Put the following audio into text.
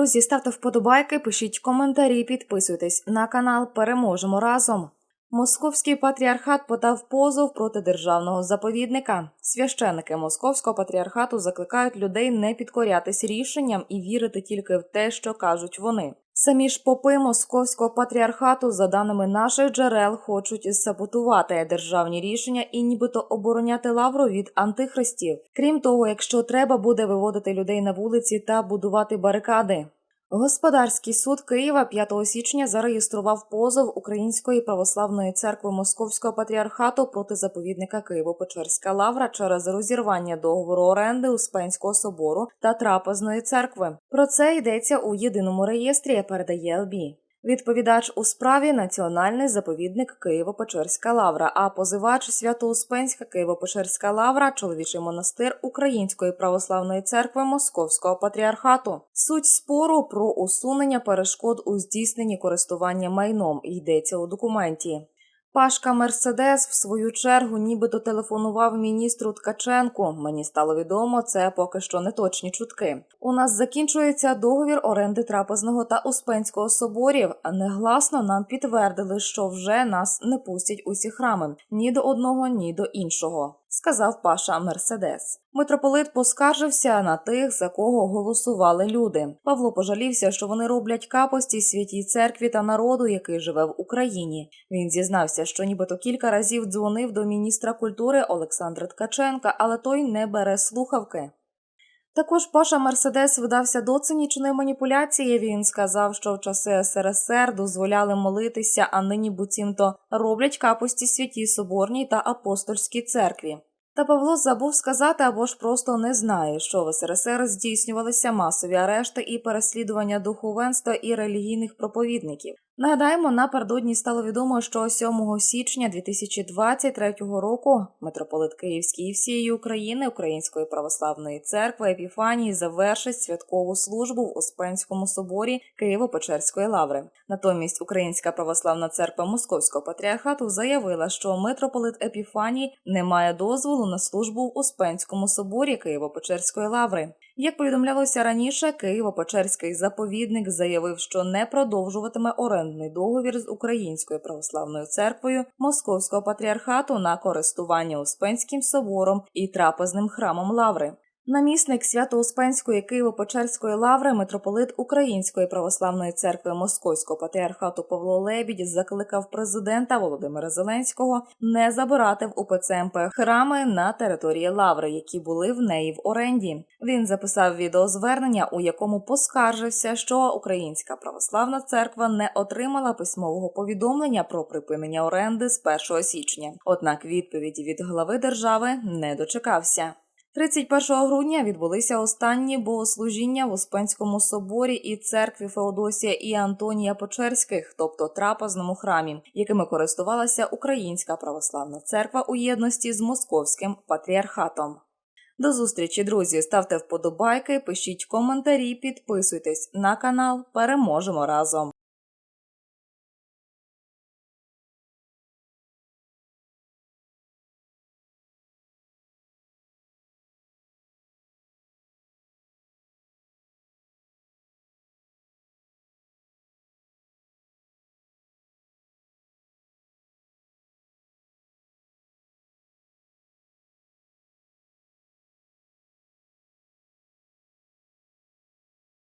Друзі, ставте вподобайки, пишіть коментарі, підписуйтесь на канал. Переможемо разом. Московський патріархат подав позов проти державного заповідника. Священники московського патріархату закликають людей не підкорятись рішенням і вірити тільки в те, що кажуть вони. Самі ж попи московського патріархату, за даними наших джерел, хочуть саботувати державні рішення і нібито обороняти лавру від антихристів. Крім того, якщо треба буде виводити людей на вулиці та будувати барикади. Господарський суд Києва 5 січня зареєстрував позов Української православної церкви Московського патріархату проти заповідника Києво-Печерська лавра через розірвання договору оренди Успенського собору та трапезної церкви. Про це йдеться у єдиному реєстрі. Передає ЛБ. Відповідач у справі Національний заповідник Києво-Печерська лавра, а позивач Свято-Успенська Києво-Печерська лавра, чоловічий монастир Української православної церкви Московського патріархату. Суть спору про усунення перешкод у здійсненні користування майном йдеться у документі. Пашка Мерседес в свою чергу нібито телефонував міністру Ткаченку. Мені стало відомо, це поки що не точні чутки. У нас закінчується договір оренди трапезного та успенського соборів. Негласно нам підтвердили, що вже нас не пустять усі храми ні до одного, ні до іншого. Сказав Паша Мерседес. Митрополит поскаржився на тих, за кого голосували люди. Павло пожалівся, що вони роблять капості святій церкві та народу, який живе в Україні. Він зізнався, що нібито кілька разів дзвонив до міністра культури Олександра Ткаченка, але той не бере слухавки. Також Паша Мерседес видався до цинічної маніпуляції. Він сказав, що в часи СРСР дозволяли молитися, а нині буцімто роблять капості святій соборній та апостольській церкві. Та Павло забув сказати або ж просто не знає, що в СРСР здійснювалися масові арешти і переслідування духовенства і релігійних проповідників. Нагадаємо, напередодні стало відомо, що 7 січня 2023 року митрополит Київський і всієї України Української православної церкви Епіфанії завершить святкову службу в Успенському соборі Києво-Печерської лаври. Натомість Українська православна церква Московського патріархату заявила, що митрополит Епіфаній не має дозволу на службу в Успенському соборі Києво-Печерської лаври. Як повідомлялося раніше, Києво-Печерський заповідник заявив, що не продовжуватиме орендний договір з Українською православною церквою Московського патріархату на користування Успенським собором і трапезним храмом Лаври. Намісник Свято-Успенської Києво-Печерської лаври, митрополит Української православної церкви Московського патріархату Павло Лебідь закликав президента Володимира Зеленського не забирати в УПЦ МП храми на території лаври, які були в неї в оренді. Він записав відеозвернення, у якому поскаржився, що Українська православна церква не отримала письмового повідомлення про припинення оренди з 1 січня. Однак відповіді від глави держави не дочекався. 31 грудня відбулися останні богослужіння в Успенському соборі і церкві Феодосія і Антонія Почерських, тобто трапезному храмі, якими користувалася Українська православна церква у єдності з московським патріархатом. До зустрічі, друзі! Ставте вподобайки, пишіть коментарі, підписуйтесь на канал. Переможемо разом!